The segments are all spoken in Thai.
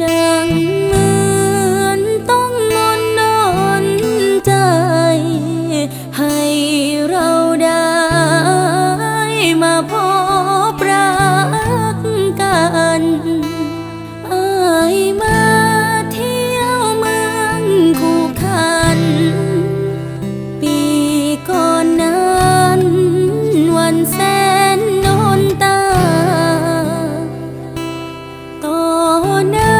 นางเหมือนต้องมนต์ดนใจให้ หน้า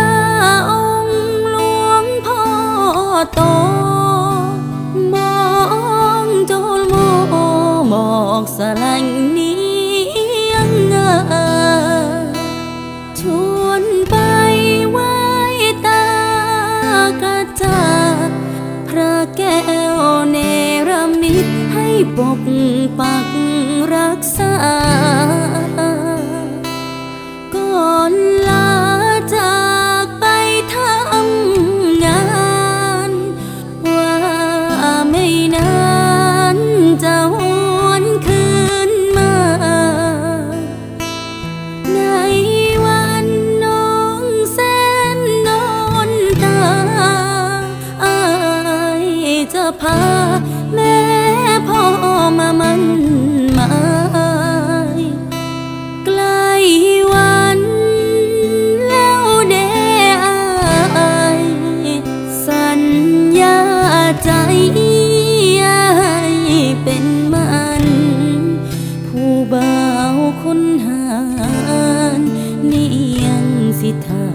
องค์หลวงพ่อโต มองโจลโมหมอกสลังนียงงาชวนไปไหว้ตากระจาพระแก้วเนรมิตให้ปกปักรักษา จะพา แม่พ่อมามันหมายใกล้วันแล้วเด้อายสัญญาใจเป็นมัน ผู้บ่าวคนหานนี่ยังสิทา